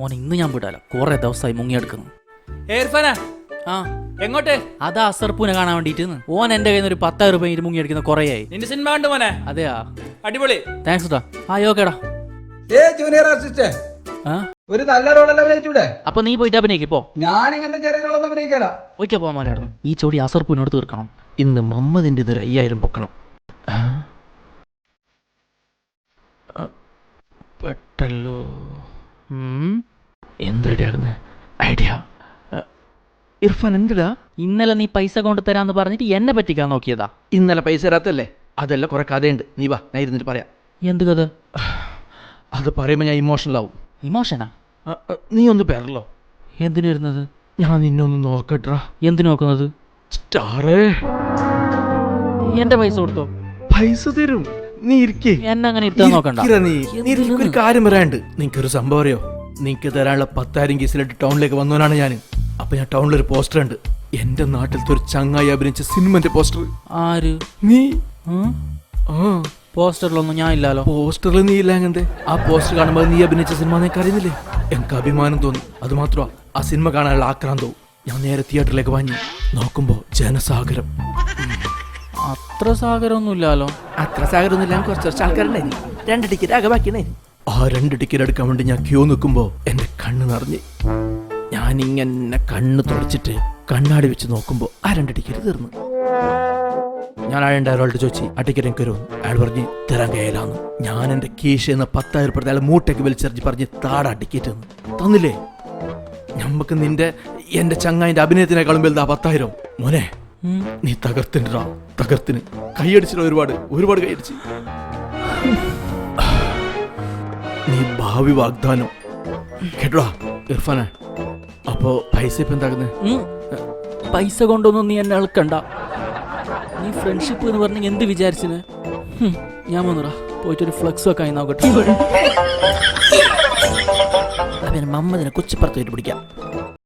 ഓൻ ഇന്ന് ഞാൻ വിടാല? കുറെ ദിവസമായി മുങ്ങിയെടുക്കുന്നു. ഏർഫാന ആ. എങ്ങോട്ട്? അതാ അസർപ്പൂനെ കാണാൻ വേണ്ടിട്ട് ഓൻ എന്റെ കയ്യിൽ നിന്ന് ഒരു പത്തായിരം രൂപ മുങ്ങി അടിക്കുന്ന കുറേയായി. നിന്റെ സിനിമ കണ്ടു മോനെ? അതെയാ? അടിപൊളി. താങ്ക്സ് ടാ ആ ഓക്കേടാ. ഏ ജൂനിയർ ആർട്ടിസ്റ്റ് ആ? ഒരു നല്ല റോളല്ലേ അഭിനയിച്ചൂടെ അപ്പൊ നീ പോയിട്ട് അഭിനയിക്കും പോ. ഞാൻ ഇങ്ങനത്തെ ചെറിയ റോളൊന്നും അഭിനയിക്കാല. പോകാൻ മാലായിരുന്നു ഈ ചോടി അസർപ്പൂനോട് തീർക്കണം. ഇന്ന് മമ്മദിന്റെ ഇതൊരു അയ്യായിരം പൊക്കണം. പെട്ടല്ലോ. എന്തടിയാകുന്ന ഐഡിയ ഇർഫാൻ എന്തിടാ? ഇന്നലെ നീ പൈസ കൊണ്ട് തരാന്ന് പറഞ്ഞിട്ട് എന്നെ പറ്റിക്കാൻ നോക്കിയതാ. ഇന്നലെ പൈസ തരാത്തല്ലേ? അതല്ല കുറെ കഥയുണ്ട്. നീ വാ ഞാൻ ഇരുന്നിട്ട് പറയാം. എന്ത് കഥ? അത് പറയുമ്പോൾ ഞാൻ ഇമോഷണൽ ആവും. ഇമോഷനാ നീ ഒന്ന് പേരല്ലോ. എന്തിനു വരുന്നത്? ഞാൻ നിന്നൊന്ന് നോക്കട്ടാ എന്തിനു നോക്കുന്നത്? സ്റ്റാറേ. എന്റെ പൈസ കൊടുത്തോ? പൈസ തരും. നീ ഇരിക്കേ. എന്നെ അങ്ങനെ ഇരുത്താൻ നോക്കണ്ട. നീ. നീ? ഒരു കാര്യം പറയാണ്ട് നിനക്കൊരു സംഭവം അറിയോ? നിനക്ക് തരാനുള്ള പത്തായിരം കേസിലായിട്ട് ടൗണിലേക്ക് വന്നവനാണ് ഞാൻ അപ്പൊ ഞാൻ ടൗണിൽ ഒരു പോസ്റ്റർ ഉണ്ട്. എന്റെ നാട്ടിലത്തെ ഒരു ചങ്ങായി അഭിനയിച്ച സിനിമന്റെ പോസ്റ്റർ. ആര്? നീ? ആ? പോസ്റ്ററിലൊന്നും ഞാൻ ഇല്ലല്ലോ പോസ്റ്ററിൽ നീ ഇല്ല അങ്ങനത്തെ ആ പോസ്റ്റർ കാണുമ്പോൾ നീ അഭിനയിച്ച സിനിമ നിനക്ക് അറിയുന്നില്ലേ? എനിക്ക് അഭിമാനം തോന്നി. അത് മാത്രമാ ആ സിനിമ കാണാനുള്ള ആക്രാന്തവും. ഞാൻ നേരെ തിയേറ്ററിലേക്ക് വാങ്ങി. നോക്കുമ്പോ ജനസാഗരം. അത്ര സാഗരമൊന്നുമില്ലല്ലോ. അത്ര സാഗരമൊന്നുമില്ല കുറച്ച് കുറച്ച് ആൾക്കാരുണ്ടായിരുന്നു രണ്ട് ടിക്കറ്റ് ആകെ ബാക്കിയുണ്ടായിരുന്നു ആ രണ്ട് ടിക്കറ്റ് എടുക്കാൻ വേണ്ടി ഞാൻ ക്യൂ നിൽക്കുമ്പോൾ എന്റെ കണ്ണ് നിറഞ്ഞ്. ഞാൻ ഇങ്ങനെ കണ്ണ് തുടച്ചിട്ട് കണ്ണാടി വെച്ച് നോക്കുമ്പോൾ ആ രണ്ട് ടിക്കറ്റ് തീർന്നു. ഞാൻ അയാളുടെ അയാളോട് ചോദിച്ചു ആ ടിക്കറ്റ് എനിക്ക് തരുമോ? അയാൾ പറഞ്ഞ് തരാൻ കയ്യിലാന്ന് ഞാൻ എന്റെ കീശ എന്ന പത്തായിരം രൂപ അയാൾ മൂട്ടയ്ക്ക് വലിച്ചെറിഞ്ഞ് പറഞ്ഞ് താടാ ടിക്കറ്റ് എന്ന് തന്നില്ലേ? നമുക്ക് നിന്റെ എന്റെ ചങ്ങായിന്റെ അഭിനയത്തിനേക്കാളും വലുതാ പത്തായിരം. മോനെ. നീ തകർത്തിണ്ടാ തകർത്തിന്. കൈയടിച്ചിട്ട് ഒരുപാട് ഒരുപാട് കൈയടിച്ച്. നീ ഭാവി വാഗ്ദാനം. കേട്ടോടാ ഇർഫാനെ? അപ്പോ പൈസ ഇപ്പൊ എന്താക്കുന്നേ? പൈസ കൊണ്ടൊന്നും നീ എന്നെ അളക്കണ്ട. നീ ഫ്രണ്ട്ഷിപ്പ് എന്ന് പറഞ്ഞ എന്ത് വിചാരിച്ചിന്? ഞാൻ വന്നടാ. പോയിട്ടൊരു ഫ്ലക്സ് ഒക്കെ ആയി നോക്കട്ടെ. മമ്മതിനെ കൊച്ചിപ്പുറത്ത് പോയിട്ട് പിടിക്കാം.